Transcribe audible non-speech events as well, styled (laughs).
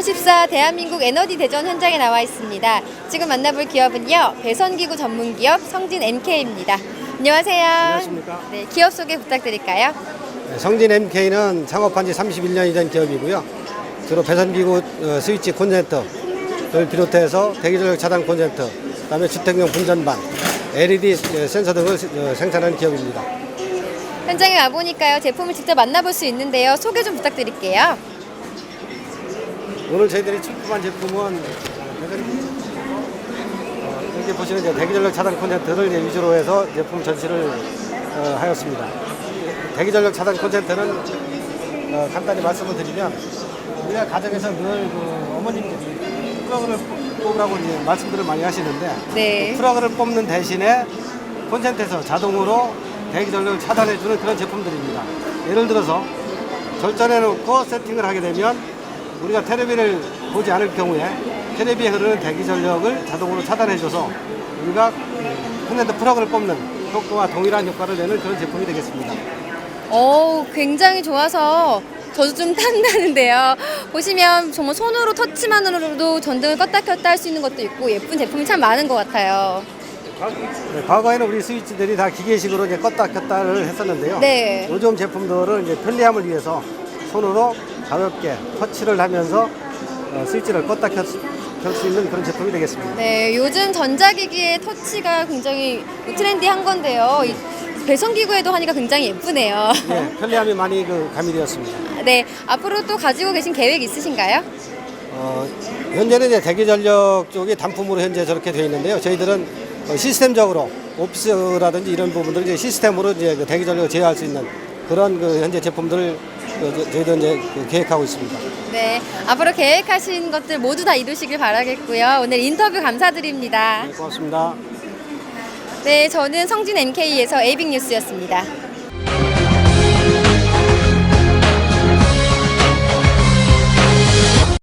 2014 대한민국 에너지 대전 현장에 나와 있습니다. 지금 만나볼 기업은요, 배선기구 전문 기업 성진 MK입니다. 안녕하세요. 안녕하십니까. 네, 기업 소개 부탁드릴까요? 네, 성진 MK는 창업한 지 31년이 된 기업이고요. 주로 배선기구 어, 스위치 콘센트를 비롯해서 대기전력 차단 콘센트, 그다음에 주택용 분전반, LED 센서 등을 어, 생산하는 기업입니다. 현장에 와보니까요, 제품을 직접 만나볼 수 있는데요. 소개 좀 부탁드릴게요. 오늘 저희들이 출품한 제품은 어, 여기 보시는 이제 대기전력 차단 콘센트를 위주로 해서 제품 전시를 어, 하였습니다. 대기전력 차단 콘센트는 어, 간단히 말씀을 드리면 우리가 가정에서 늘 그 어머님들이 플러그를 뽑으라고 이제 말씀들을 많이 하시는데 네. 플러그를 뽑는 대신에 콘센트에서 자동으로 대기전력을 차단해주는 그런 제품들입니다. 예를 들어서 절전해 놓고 세팅을 하게 되면 우리가 테레비를 보지 않을 경우에 테레비에 흐르는 대기 전력을 자동으로 차단해줘서 우리가 콘센트 플러그를 뽑는 효과와 동일한 효과를 내는 그런 제품이 되겠습니다. 오, 굉장히 좋아서 저도 좀 (laughs) 탐나는데요. 보시면 정말 손으로 터치만으로도 전등을 껐다 켰다 할 수 있는 것도 있고 예쁜 제품이 참 많은 것 같아요. 네, 과거에는 우리 스위치들이 다 기계식으로 이제 껐다 켰다를 했었는데요. 네. 요즘 제품들은 이제 편리함을 위해서 손으로 가볍게 터치를 하면서 어, 스위치를 껐다 켤수 있는 그런 제품이 되겠습니다. 네, 요즘 전자기기의 터치가 굉장히 트렌디한 건데요. 이 배송기구에도 하니까 굉장히 예쁘네요. 네, 편리함이 많이 그 가미되었습니다. (laughs) 네, 앞으로 또 가지고 계신 계획 있으신가요? 어, 현재는 이제 대기전력 쪽이 단품으로 현재 저렇게 되어 있는데요. 저희들은 어, 시스템적으로 오피스라든지 이런 부분들을 이제 시스템으로 이제 그 대기전력을 제어할 수 있는 그런 그 현재 제품들을 그 저- 저희도 이제 그 계획하고 있습니다. 네, 앞으로 계획하신 것들 모두 다 이루시길 바라겠고요. 오늘 인터뷰 감사드립니다. 네, 고맙습니다. 네, 저는 성진 MK에서 에이빅 뉴스였습니다.